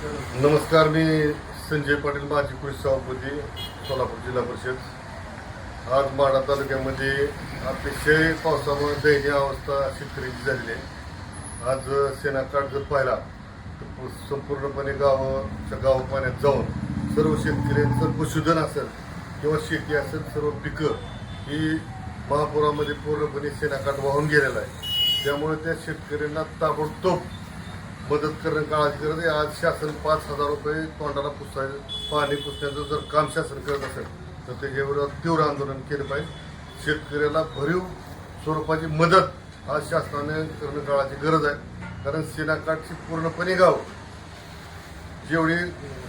नमस्कार मी संजय पाटील माजी कृषी सभापती सोलापूर जिल्हा परिषद. आज माढा तालुक्यामध्ये अतिशय पावसामुळे दयनीय अवस्था शेतकऱ्यांची झालेली आहे. आज सेनाकाठ जर पाहिला तर संपूर्णपणे गावाच्या गाव पाण्यात जाऊन सर्व शेतकऱ्यांचं पशुधन असेल किंवा शेती असेल सर्व पिकं ही महापुरामध्ये पूर्णपणे सेनाकाठ वाहून गेलेला आहे. त्यामुळे त्या शेतकऱ्यांना ताबडतोब मदत करणं काळाची गरज आहे आज शासन पाच हजार रुपये तोंडाला पुसायचं पाणी पुसण्याचं जर काम शासन करत असेल तर त्याच्यावर तीव्र आंदोलन केलं पाहिजे. शेतकऱ्याला भरीव स्वरूपाची मदत आज शासनाने करणं काळाची गरज आहे. कारण सेनाकाठची पूर्णपणे गाव. जेवढी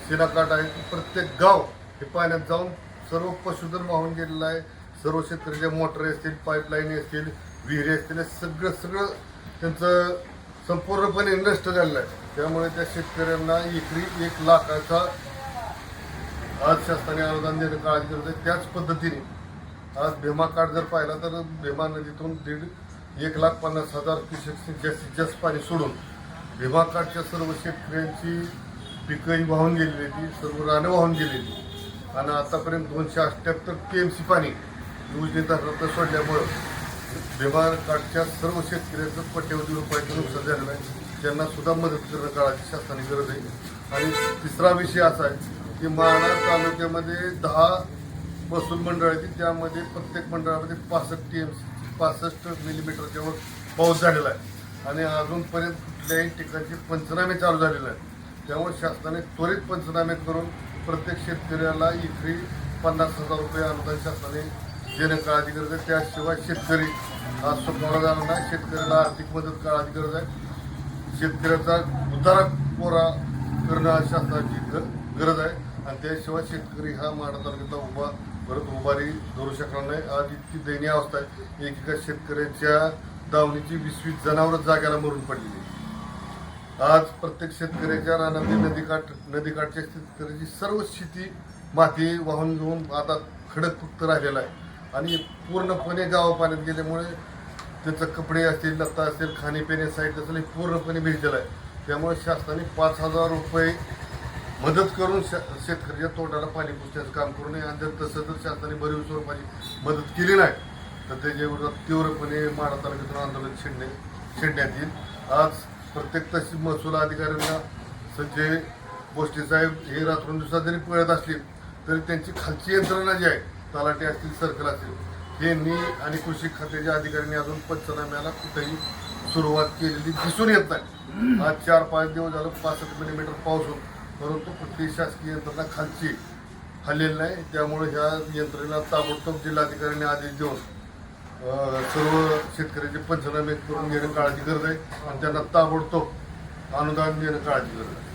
सेनाकाठ आहे ती प्रत्येक गाव हे पाण्यात जाऊन सर्व पशुधन वाहून गेलेलं आहे. सर्व शेतकऱ्याच्या मोटर असतील पाईपलाईन असतील विहिरी असतील हे सगळं सगळं त्यांचं संपूर्णपणे नष्ट झालेला आहे. त्यामुळे त्या शेतकऱ्यांना एकरी एक लाखाचा आज शासनाने अनुदान देणं काळजी गरज आहे. त्याच पद्धतीने आज भीमा कार्ड जर पाहिला तर भीमा नदीतून दीड एक लाख पन्नास हजार क्युसेक्स जास्तीत जास्त पाणी सोडून भीमा कार्डच्या सर्व शेतकऱ्यांची पिकंही वाहून गेलेली ती सर्व रानं वाहून गेलेली आणि आतापर्यंत दोनशे अठ्ठ्याहत्तर टी एम सी पाणी योजने धरणात सोडल्यामुळं भीमा कार्डच्या सर्व शेतकऱ्यांचं कोट्यवधी रुपयाचं नुकसान झालेलं आहे. त्यांना सुद्धा मदत करणं काळाची शासनाने गरज आहे. आणि तिसरा विषय असा आहे की माळा तालुक्यामध्ये दहा महसूल मंडळ आहेत. त्यामध्ये प्रत्येक मंडळामध्ये पासष्ट टी एम पासष्ट मिलीमीटरच्या वर पाऊस झालेला आहे. आणि अजूनपर्यंत कुठल्याही ठिकाणचे पंचनामे चालू झालेले आहेत. त्यामुळे शासनाने त्वरित पंचनामे करून प्रत्येक शेतकऱ्याला इकरी पन्नास हजार रुपये अनुदान शासनाने देणं काळाची गरज आहे. त्याशिवाय शेतकरी आज स्वप्नाला जाणार नाही. शेतकऱ्याला आर्थिक मदत काळाची गरज आहे. शेतकऱ्याचा उतारा कोरा करणं शासनाची गरज आहे. आणि त्याशिवाय शेतकरी हा माडा तालुक्यातला उभा परत उभारी धरू शकणार नाही. आज इतकी दयनीय अवस्था आहे. एकेका शेतकऱ्याच्या दावणीची वीस वीस जनावरं जाग्याला मरून पडलेली आज प्रत्येक शेतकऱ्याच्या रानातली नदीकाठ नदीकाठच्या शेतकऱ्याची सर्व शेती माती वाहून घेऊन आता खडक फक्त राहिलेला आहे. आणि पूर्णपणे गावा पाण्यात गेल्यामुळे त्याचं कपडे असतील लत्ता असतील खाणेपिणे साईड असेल हे पूर्णपणे भिजलेलं आहे. त्यामुळे शासनाने पाच हजार रुपये मदत करून शे- शेतकऱ्याच्या तोंडाला पाणी पुसण्याचं काम करू नये. आणि जर तसं जर शासनाने भरीव स्वरूपाची मदत केली नाही तर त्याच्या विरोधात तीव्रपणे माढा तालुक्यातून आंदोलन छेडणे छेडण्यात येईल. आज प्रत्येक तहसील महसूल अधिकाऱ्यांना संजय गोष्टी साहेब हे रात्रून दिवसात जरी पळत असले तरी त्यांची खालची यंत्रणा जी आहे तलाटे असतील सर्कल असतील यांनी आणि कृषी खात्याच्या अधिकाऱ्यांनी अजून पंचनाम्याला कुठेही सुरुवात केलेली दिसून येत नाही. आज चार पाच दिवस झालं पासष्ट मिलीमीटर पाऊस होतो परंतु कुठलीही शासकीय यंत्रणा खालची हल्लेली नाही. त्यामुळे ह्या यंत्रणेला ताबडतोब जिल्हाधिकाऱ्यांनी आदेश देऊन सर्व शेतकऱ्याचे पंचनामे करून घेणं काळाची गरज आहे. आणि त्यांना ताबडतोब अनुदान देणं काळाची गरज आहे.